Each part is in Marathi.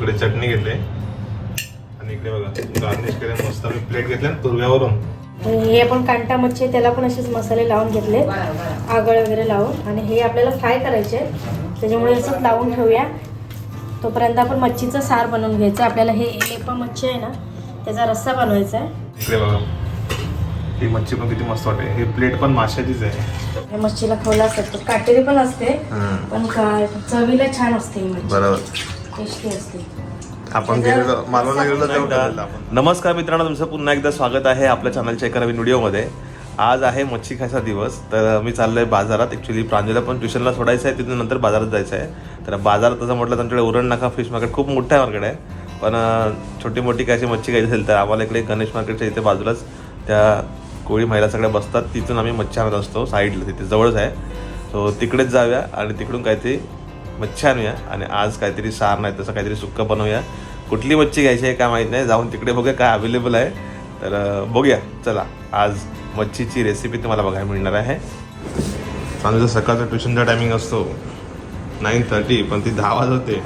इकडे चटणी घेतली. आणि इकडे बघा गार्निश केले मस्त मी प्लेट घेतल्या तुरव्यावरून हे आपण कांटा मच्छी आहे, त्याला पण असेच मसाले लावून घेतले. आगळ वगैरे लावून. आणि हे आपल्याला फ्राय करायचे त्याच्यामुळे असंच लावून ठेवूया. तोपर्यंत आपण मच्छीचं सार बनवून घ्यायचं. आपल्याला हे लेपा मच्छी आहे ना त्याचा रस्सा बनवायचा आहे. इकडे बघा. ही मच्छी पण किती मस्त वाटते. ही प्लेट पण माशाचीच आहे. हे मच्छीला खवला असतात काटेरी पण असते. पण चवीला छान असते ही मच्छी. बरोबर. टेस्टी असते. आपण गेलेलो मालवणला गेलेलो तेव्हा खाल्लेलं आपण. नमस्कार मित्रांनो तुमचं पुन्हा एकदा स्वागत आहे आपल्या चॅनलच्या एका नवीन व्हिडिओमध्ये. आज आहे मच्छी खायचा दिवस तर मी चाललोय बाजारात. ॲक्च्युली प्रांजूला पण ट्युशनला सोडायचं आहे तिथून नंतर बाजारात जायचं आहे. तर बाजारात तसं म्हटलं तर आमच्याकडे उरण नाका फिश मार्केट खूप मोठं आहे मार्केट आहे. पण अं, छोटी मोठी काय अशी मच्छी घ्यायची असेल तर आम्हाला इकडे गणेश मार्केटच्या इथे बाजूलाच त्या कोळी महिला सगळ्या बसतात. तिथून आम्ही मच्छी आणत असतो साईडला तिथे जवळच आहे. सो तिकडेच जाऊया आणि तिकडून काहीतरी मच्छी आणूया आणि आज काहीतरी सार नाही तसं काहीतरी सुक्का बनवूया. कुठली मच्छी घ्यायची आहे काय माहीत नाही जाऊन तिकडे बघूया काय अवेलेबल आहे. तर बघूया. चला आज मच्छीची रेसिपी तुम्हाला बघायला मिळणार आहे. चांगलं सकाळचा ट्युशनचा टायमिंग असतो. नाईन थर्टी पण ती दहा होते.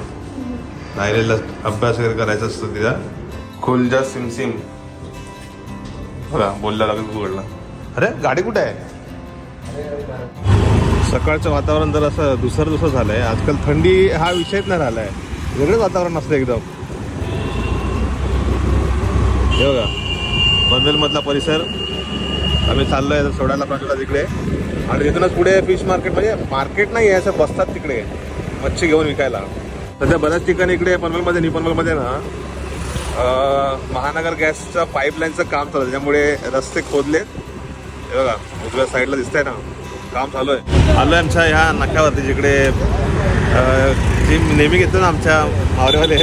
राहिलेला अभ्यास वगैरे करायचा असतो तिला. खुलजा सिमसिम. बघा बोलला लागेल गुगलला अरे गाडी कुठे आहे? सकाळचं वातावरण जर असं दुसरं दुसरं आहे आजकाल थंडी हा विषयच नाही राहिला आहे वेगळंच वातावरण असतं एकदम. हे बघा पनवेलमधला परिसर. आम्ही चाललोय आहे सोडायला प्रांजूला तिकडे आणि तिथूनच पुढे फिश मार्केट म्हणजे मार्केट नाही आहे असं बसतात तिकडे. मच्छी घेऊन विकायला. सध्या बऱ्याच ठिकाणी इकडे पनवेलमध्ये नि पनवेलमध्ये ना महानगर गॅसचं पाईपलाईनचं काम चालू त्याच्यामुळे रस्ते खोदलेत. हे बघा उजव्या साईडला दिसतंय ना. काम चालू आहे आलोय आमच्या ह्या नाक्यावरती जिकडे जी नेहमी घेतो ना आमच्या मावऱ्यावाले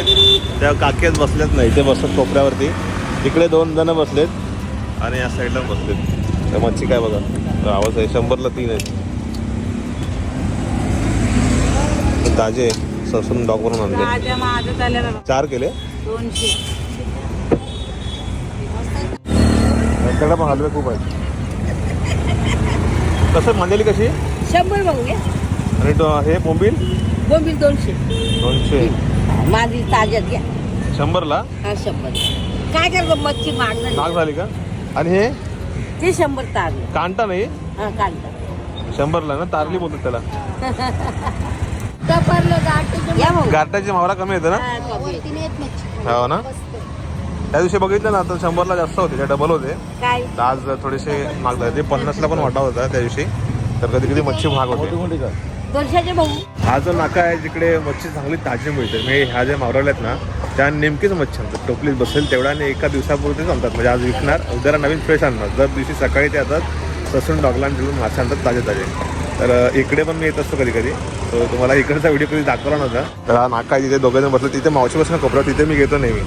त्या काकेत बसल्यात नाही ते बसतात कोपऱ्यावरती. तिकडे दोन जण बसलेत. आणि या साईडला बसलेत. तर मच्छी काय बघा. तर आवाज आहे शंभरला तीन आहेत. ताजे ससून डॉगवरून आणले. चार केले? दोनशे. पण हलवे खूप आहेत. कसं मांडलेली कशी? शंभर बघू घ्या आणि तो- हे बोंबील? बोंबील दोनशे. दोनशे. माझी ताज्यात घ्या. शंभरला? हा शंभर. काय करतो मच्छी मागणार नाग झाली का? आणि हे? ते शंभर ताज कांटा नाही? हा शंभरला ना? तारली बोलतात त्याला. या भाऊ गारट्याची मावरा कमी येते ना? हा, कमी. हो ना? त्या दिवशी बघितलं ना तर शंभरला जास्त होते त्या डबल होते. काय? तर आज थोडेसे महाग झाले. ते पन्नासला पण वाटा होता त्या दिवशी. तर कधी कधी मच्छी महाग होती. भाऊ. हा जो नाका आहे जिकडे मच्छी चांगली ताजी मिळते. म्हणजे ह्या ज्या मावराल्या आहेत ना त्या नेमकीच मच्छी आणतात. टोपलीत बसेल तेवढ्या आणि एका दिवसापुरतीच आणतात. म्हणजे आज विकणार उद्याला नवीन फ्रेश आणणार. दर दिवशी सकाळी ते येतात ससून डॉगला तिकडून मासे आणतात ताजे ताजे. तर इकडे पण मी येत असतो कधी कधी तर तुम्हाला इकडचा व्हिडिओ कधी दाखवला नव्हता. तर हा नाका जिथे दोघे जण बसले. तिथे मावशी बसणं कपडा तिथे मी घेतो नेहमी.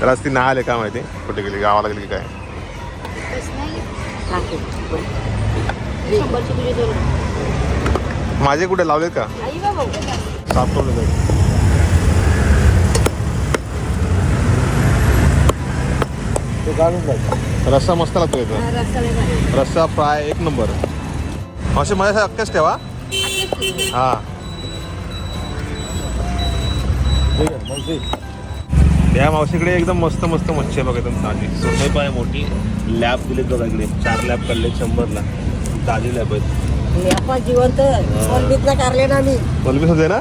तर आज ती नाही आले काय माहिती? कुठे गेली गावाला गेली काय? माझे कुठे? लावलेत का? साफ करून जाईल. रस्सा मस्त लागतो इथं रस्सा फ्राय एक नंबर. असे माझ्या अक्काच ठेवा. हा. या मावशीकडे एकदम मस्त मस्त मच्छी आहे बघा एकदम ताजी सोने पाय मोठी. लॅब दिलेत बघा इकडे. चार लॅब काढले शंभरला. ताजी लॅब आहेत. जिवंत कोलबीतला कारले ना मी कोलबीस होते ना?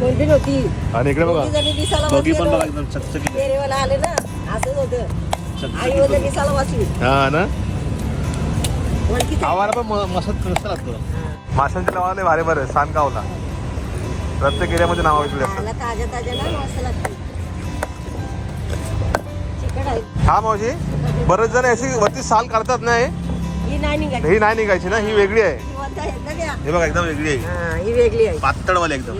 कोलबीत होती आणि इकडे बघा. दोघी पण. बघा एकदम चकचकी आले ना. असंच होतं. आई हा ना? वळखीचं. आवारा पण म- मस्त लागतो. माशांच्या नावाने भारी बरं सानगावला प्रत्येक एरियामध्ये नाव ना आहे हा मावशी? बरेच जण अशी वरती साल काढतात नाही ही? नाही निघायची. ही नाही निघायची ना ही वेगळी आहे. आहे ना. हे बघा एकदम वेगळी आहे. हा, ही वेगळी आहे. पातळवाली एकदम.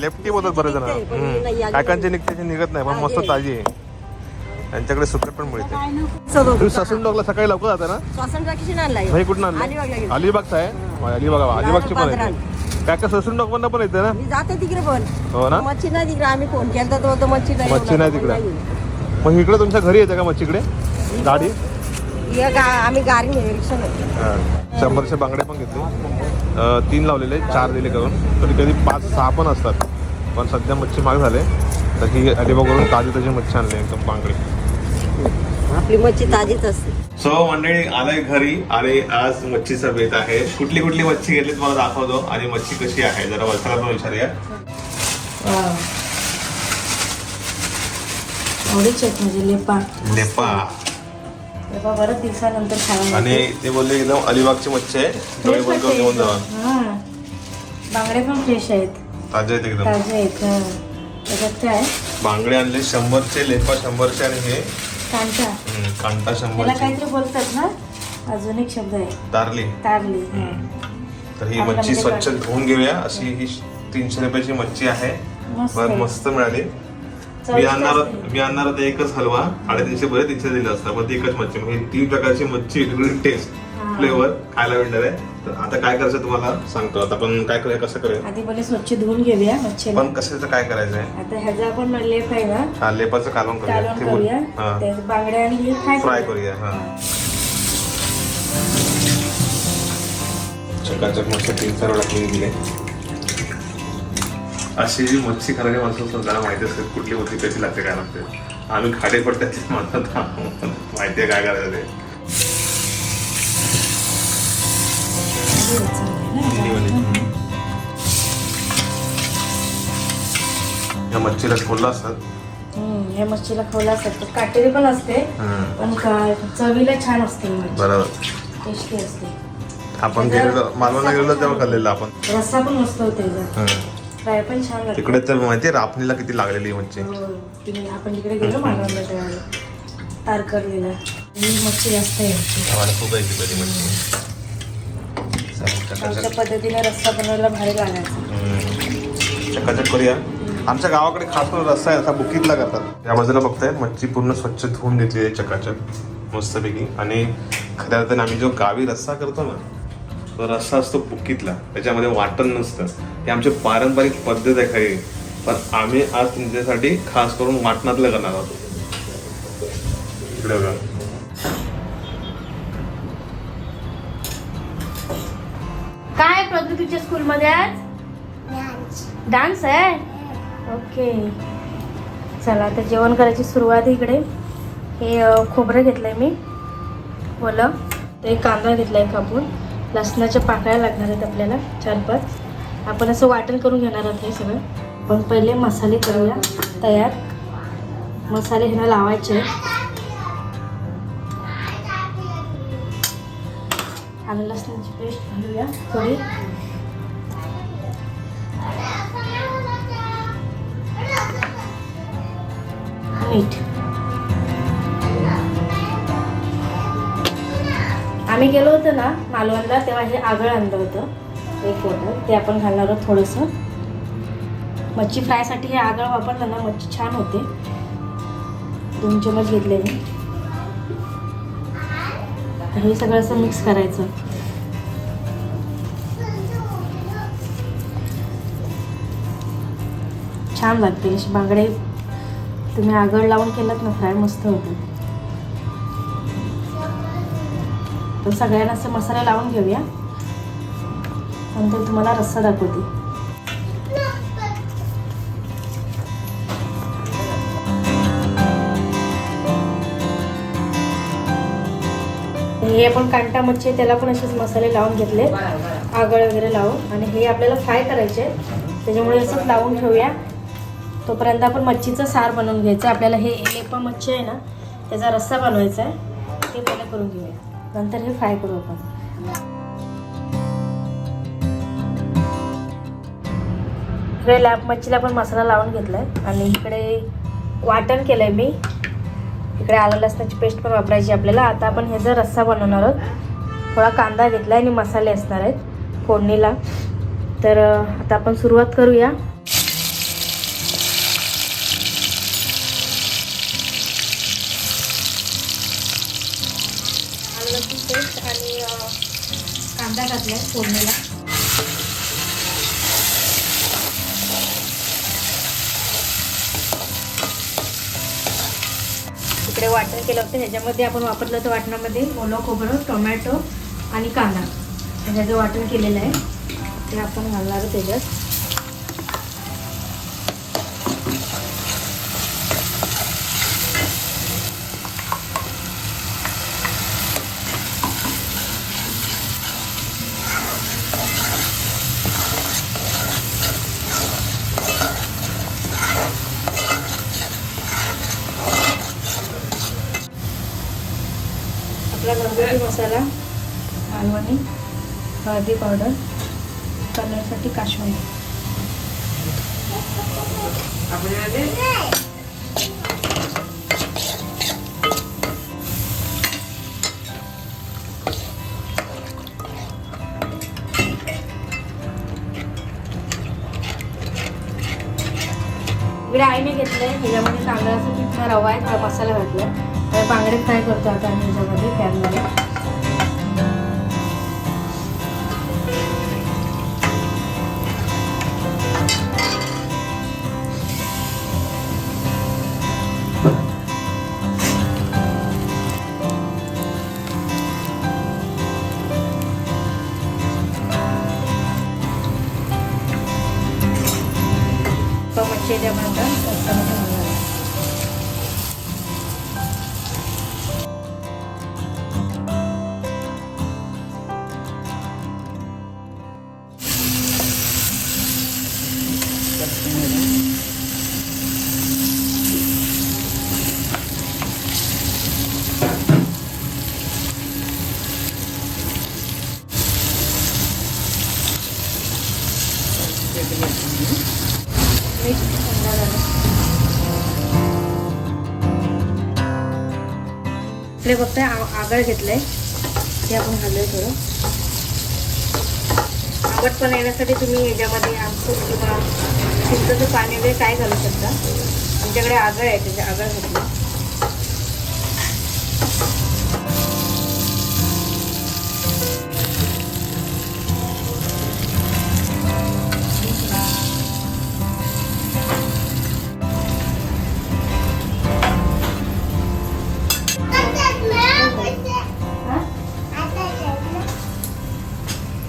लेफ्टी बोलतात बरेच जण. काकांची निघते ती निघत नाही पण मस्त ताजी आहे. त्यांच्याकडे सुकट पण मिळते. तुम्ही ससून डॉगला सकाळी लवकर जाता ना? हे कुठून आणलं. अलिबागचा आहे? अलिबाग अलिबागची पण आहे काका ससून डॉग पण पण येते ना? जाते तिकडे पण. हो ना? मच्छी नाही तिकडे आम्ही फोन केला तर मच्छी नाही मच्छी नाही तिकडे. मग इकडे तुमच्या घरी येते का मच्छीकडे? गाडी? गा- आम्ही गाडी. शंभरचे बांगडे पण घेतले. तीन लावलेले चार दिले करून. कधी कधी पाच सहा पण असतात. पण सध्या मच्छी महाग झाले. तर ही अलिबागवरून ताजी ताजी मच्छी आणली एकदम बांगडी. आपली मच्छी ताजीच असते. सो मंडळी आलंय घरी आणि आज मच्छीचा बेत आहे. कुठली कुठली मच्छी घेतली तुम्हाला दाखवतो आणि मच्छी कशी आहे? जरा वर्षाला पण विचारूया. आवडीच आहेत म्हणजे लेपा. लेपा. लेपा बरंच दिवसानंतर खायला आणि ते बोलले एकदम अलिबागची मच्छी आहे. तुम्ही पण करून घेऊन जावा हा. बांगडे पण फ्रेश आहेत. ताजे आहेत एकदम. ताजे आहेत हा. त्याच्यात काय? बांगडे आणले शंभरचे लेपा शंभरचे आणि हे कांटा हम्म, कांटा त्याला काहीतरी बोलतात ना? अजून एक शब्द आहे. तारली. तारली हा. तर ही आपल्याला मच्छी म्हणजे स्वच्छ कळलं. धुवून घेऊया. अशी ही तीनशे रुपयाची मच्छी आहे. मस्त बरं आहे. मस्त मिळाली. मी आणणार असते. मी आणणार होते एकच हलवा. साडेतीनशे बरे तीनशे दिलं असतं पण ती एकच मच्छी. म्हणजे तीन प्रकारची मच्छी टेस्ट हा. फ्लेवर खायला मिळणार आहे. तर आता काय करायचं तुम्हाला? सांगतो. आता आपण काय करूया कसं करूया? आधी पहिले स्वच्छ धुवून घेऊया मच्छीला. पण कशाचं काय करायचंय? आता ह्याचा आपण लेप आहे ना हा लेपाचं कालवण करूया. कालवण ते बोल. करूया हा. ते बांगड्या आणि हे फ्राय फ्राय करूया. हा. चकाचक मस्त तीन चार वेळा clean अशी जी मच्छी खाणारी माणसं असतात त्यांना माहिती असते कुठली होती कशी लागते काय लागते. आम्ही खाडे म्हणतात माहिती आहे काय करायचं ते? या मच्छीला खोलला असतात हम्म, हे मच्छीला खवला असतात तर काटेरी पण असते पण का- चवीला छान असते मच्छी. बरोबर. टेस्टी असते. आपण गेलेलो मालवणला गेलेलो तेव्हा खाल्लेलं आपण. रस्सा पण मस्त होते हम्म. फ्राय पण छान लागते. तिकडे तर माहितीये रापणीला किती लागलेली ही मच्छी. हो, तिकडे आपण तिकडे गेलो मालवणला तेव्हा. तारकर्लीला. ही मच्छी जास्त आहे. आम्हाला खूप आहे तिकडे मच्छी. आमच्या चकाचक. पद्धतीने रस्सा बनवायला भारी लागायचा हम्म. चकाचक करूया. आमच्या गावाकडे खास करून रस्सा आहे असा बुकीतला करतात. या बाजूला बघताय मच्छी पूर्ण स्वच्छ धुवून घेतली आहे चकाचक मस्तपैकी. आणि खऱ्या अर्थाने आम्ही जो गावी रस्सा करतो ना तो रस्सा असतो बुकीतला. त्याच्यामध्ये वाटण नसतं. ही आमची पारंपरिक पद्धत आहे खरी. पण आम्ही आज तुमच्यासाठी खास करून वाटणातलं करणार आहोत. इकडे बघा. स्कूलमध्ये आज? डान्स आहे? ओके चला आता जेवण करायची सुरुवात आहे इकडे. हे खोबरं घेतलंय मी. ओलं. ते कांदा घेतलाय कापून. लसणाच्या पाकळ्या लागणार आहेत आपल्याला चार पाच. आपण असं वाटण करून घेणार आहोत हे सगळं. पण पहिले मसाले करूया तयार. मसाले ह्यांना लावायचे आलं लसणाची पेस्ट घालूया थोडी. मीठ आम्ही गेलो होतो ना मालवणला तेव्हा हे आगळ आणलं होतं. एक बॉटल ते आपण घालणार आहोत थोडंसं. मच्छी फ्रायसाठी हे आगळ वापरलं ना मच्छी छान होते. दोन चमच घेतले मी. हे सगळं असं मिक्स करायचं. छान लागते अशी बांगडे तुम्ही आगळ लावून केलं ना फ्राय मस्त होते. तर सगळ्यांना असं मसाला लावून घेऊया. नंतर तुम्हाला रस्सा दाखवते. हे आपण कांटा मच्छी त्याला पण असेच मसाले लावून घेतले आगळ वगैरे लावून. आणि हे आपल्याला फ्राय करायचे त्याच्यामुळे असंच लावून ठेवूया. तोपर्यंत आपण मच्छीचं सार बनवून घ्यायचं. आपल्याला हे लेपा मच्छी आहे ना त्याचा रस्सा बनवायचा आहे. ते पहिले करून घेऊया. नंतर हे फ्राय करू आपण. इकडे लॅप मच्छीला पण मसाला लावून घेतलाय. आणि इकडे वाटण केलंय मी. इकडे आलं लसणाची पेस्ट पण वापरायची आपल्याला. आता आपण हे जर रस्सा बनवणार आहोत थोडा कांदा घेतला आणि मसाले असणार आहेत फोडणीला. तर आता आपण सुरुवात करूया. कांदा फोडणीला. इकडे वाटण केलं होतं ह्याच्यामध्ये आपण वापरलं होतं वाटणामध्ये ओलं खोबरं टोमॅटो आणि कांदा. ह्याचं वाटण केलेलं आहे. ते आपण घालणार त्याच्यात. आपला घरगुती मसाला मालवणी हळदी पावडर कलरसाठी काश्मीरी. इकडे आईने घेतलंय ह्याच्यामध्ये तांदळाचं पीठ रवा आहे थोडा मसाला घातलाय. तर बांगडे फ्राय करतो आता आम्ही ह्याच्यामध्ये पॅनमध्ये. आपले फक्त आ- आगळ आहे ते आपण घालूया थोडं. आंबटपणा येण्यासाठी तुम्ही याच्यामध्ये आमचं म्हणजे किंवा चिंचचं पाणी वगैरे काय घालू शकता? आमच्याकडे आगळ आहे त्याच्या आगळ घेतलं.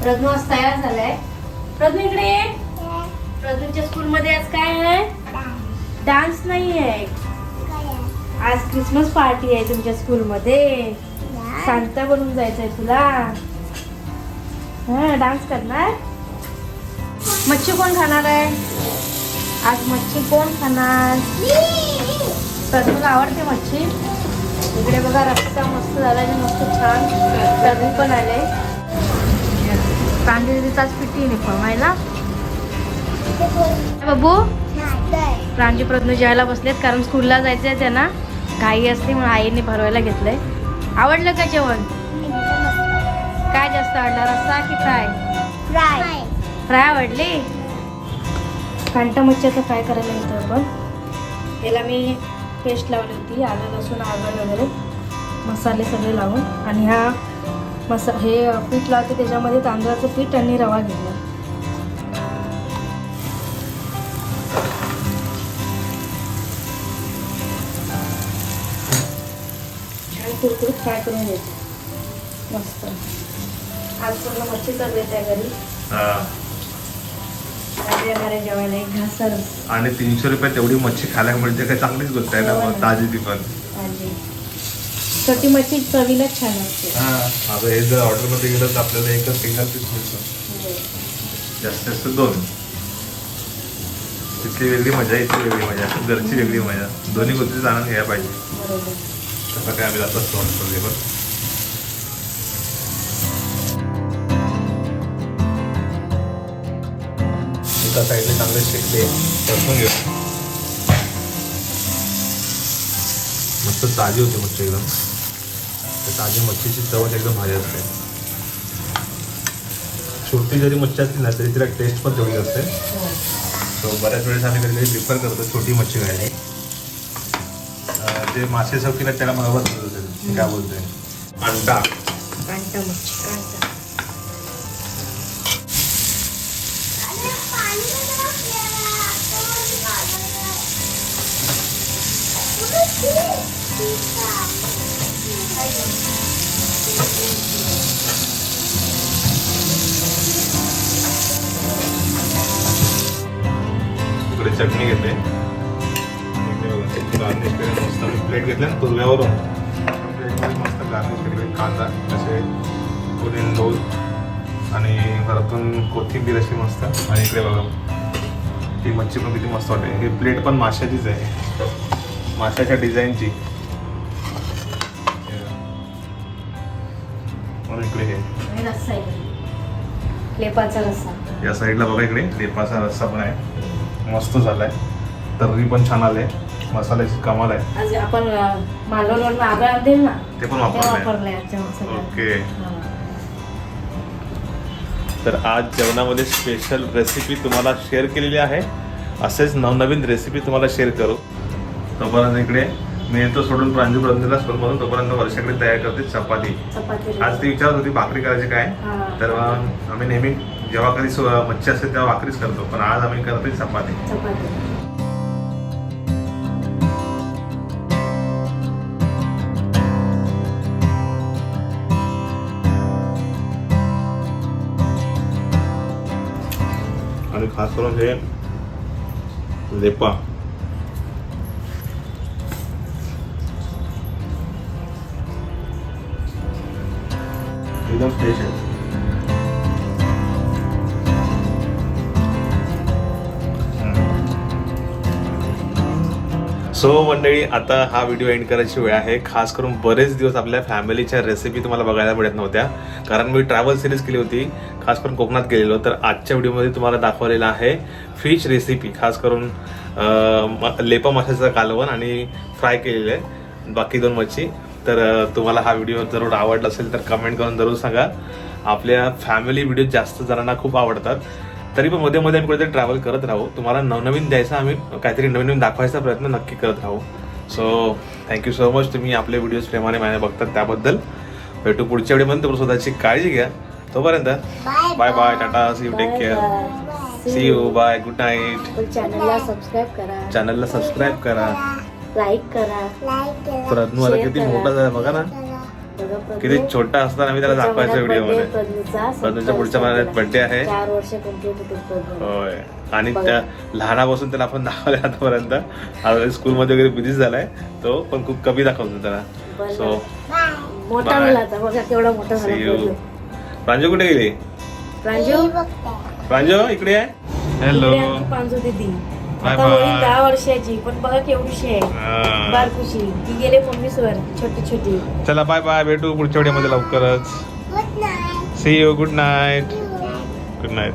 रत्नू आज तयार झालाय. रत्नू इकडे ये. रत्नूच्या स्कूलमध्ये आज काय आहे? डान्स नाही आहे आज क्रिसमस पार्टी आहे तुमच्या स्कूलमध्ये सांता बनून जायचंय तुला. हा डान्स करणार? मच्छी कोण खाणार आहे? आज मच्छी कोण खाणार? रत्नूला आवडते मच्छी? इकडे बघा रस्ता मस्त झाला मस्त छान. रत्नू पण आले. प्रांजलीचाच पिटी फळवायला बाबू प्रांजी प्रज्ञ जेवायला बसलेत कारण स्कूलला जायचं आहे त्यांना. घाई असते म्हणून आईने भरवायला घेतलंय. आवडलं का जेवण? काय जास्त आवडलं? रस्सा की फ्राय? फ्राय फ्राय आवडली? कांटा मच्छीचा फ्राय करायला येतो आपण. याला मी पेस्ट लावली होती आलं लसूण आलं वगैरे. मसाले सगळे लावून. आणि ह्या मसा हे पीठ लावते त्याच्यामध्ये तांदळाचं पीठ आणि रवा घेतला. छान कुरकुरीत फ्राय करून घ्यायचं. मस्त. आज पूर्ण आहे घरी. जेवायला एक घासर आणि तीनशे रुपयात एवढी मच्छी खायला मिळते काय चांगलीच गोष्ट आहे ना हो. ताजी ती पण. छोटी मच्छी चवीलाच छान असते. आता हे जर ऑर्डरमध्ये गेलं तर आपल्याला एकच सिंगल पीस मिळतं. जास्तीत जास्त दोन. तिथली वेगळी मजा इथली वेगळी मजा. घरची वेगळी मजा. दोन्ही गोष्टीचा आनंद घ्यायला पाहिजे. बरोबर. तसं काय आम्ही जात हॉटेलमध्ये पण एका साईडने चांगले शेकले. परतून घेऊ. मस्त ताजी होती मच्छी एकदम. त्या ताजी मच्छीची चवच एकदम भारी असते. छोटी जरी मच्छी असली ना तरी तिला टेस्ट पण तेवढी असते. सो बऱ्याच वेळेस आम्ही कधी कधी प्रिफर करतो छोटी मच्छी खायला. जे मासे आहेत त्याला मला बघत असेल काय बोलतोय? अंडा. कांटा मच्छी चटणी घेते गार्निश केलं मस्त प्लेट घेतल्या ना तुरव्यावरून प्लेटमध्ये मस्त गार्निश केलेले कांदा असे पुढील दोन आणि घरातून कोथिंबीर अशी मस्त. आणि इकडे बघा ती मच्छी पण किती मस्त वाटते. ही प्लेट पण माशाचीच आहे. माशाच्या डिझाईनची इकडे हे. लेपाचा रस्सा. या साईडला बघा इकडे लेपाचा रस्सा पण आहे. मस्त झालाय. तर्री पण छान आले मसाल्याची कमाल आहे. आज आपण मालवणवर नारळ आणते ना? ते पण वापरलंय. ओके. तर आज जेवणामध्ये स्पेशल रेसिपी तुम्हाला शेअर केलेली आहे. असेच नवनवीन रेसिपी तुम्हाला शेअर करू. तोपर्यंत इकडे मी येतो सोडून प्रांजू प्रंजूला स्कूलमधून तोपर्यंत वर्षाकडे तयार करते चपाती. आज ती विचारत होती भाकरी करायची काय. तर आम्ही नेहमी जेव्हा कधी सु- मच्छी असते तेव्हा भाकरीच करतो पण आज आम्ही करतोय चपाती. चपाती. आणि खास करून हे लेपा. एकदम फ्रेश आहे. सो मंडळी आता हा व्हिडिओ एंड करायची वेळ आहे. खास करून बरेच दिवस आपल्या फॅमिलीच्या रेसिपी तुम्हाला बघायला मिळत नव्हत्या. कारण मी ट्रॅव्हल सिरीज केली होती. खास करून कोकणात गेलेलो. तर आजच्या व्हिडिओमध्ये तुम्हाला दाखवलेलं आहे फिश रेसिपी खास करून म- लेपा माशाचं कालवण आणि फ्राय केलेलं आहे बाकी दोन मच्छी. तर तुम्हाला हा व्हिडिओ जरूर आवडला असेल तर कमेंट करून जरूर सांगा. आपल्या फॅमिली व्हिडिओ जास्त जणांना खूप आवडतात. तरी पण मध्ये मध्ये आम्ही कुठेतरी ट्रॅव्हल करत राहू. तुम्हाला नवनवीन द्यायचा आम्ही काहीतरी नवीन नवीन दाखवायचा प्रयत्न नक्की करत राहू. सो थँक्यू सो मच तुम्ही आपले व्हिडिओज प्रेमाने माझ्या बघतात त्याबद्दल. भेटू पुढच्या व्हिडिओमध्ये तुम्ही स्वतःची काळजी घ्या. तोपर्यंत bye bye tata see you take care see you bye good night चॅनलला सबस्क्राईब करा. चॅनलला सबस्क्राईब करा. लाईक करा. किती. मोठा झाला बघा ना. किती छोटा असताना मी त्याला दाखवायचं व्हिडिओमध्ये प्रज्ञूचा. प्रज्ञूच्या पुढच्या महिन्यात birthday आहे. चार वर्ष कंप्लीट होतील प्रज्ञू. होय आणि. त्या लहानापासून त्याला आपण दाखवलं आतापर्यंत आता स्कूलमध्ये वगैरे बिझी झालाय तो पण खूप कमी दाखवतो त्याला. सो मोठा Bye. झाला आता बघा केवढा मोठा झाला सी यू प्रज्ञू. प्रांजू कुठे गेली प्रांजू प्रांजू इकडे आहे हॅलो प्रांजू दीदी Bye आता. होईल दहा वर्षाची पण बघा केवढीशी आहे. बारकुशी. ती गेले पोलीस वर छोटी छोटी. चला बाय बाय. भेटू पुढच्या व्हिडिओमध्ये लवकरच. See you good night good night.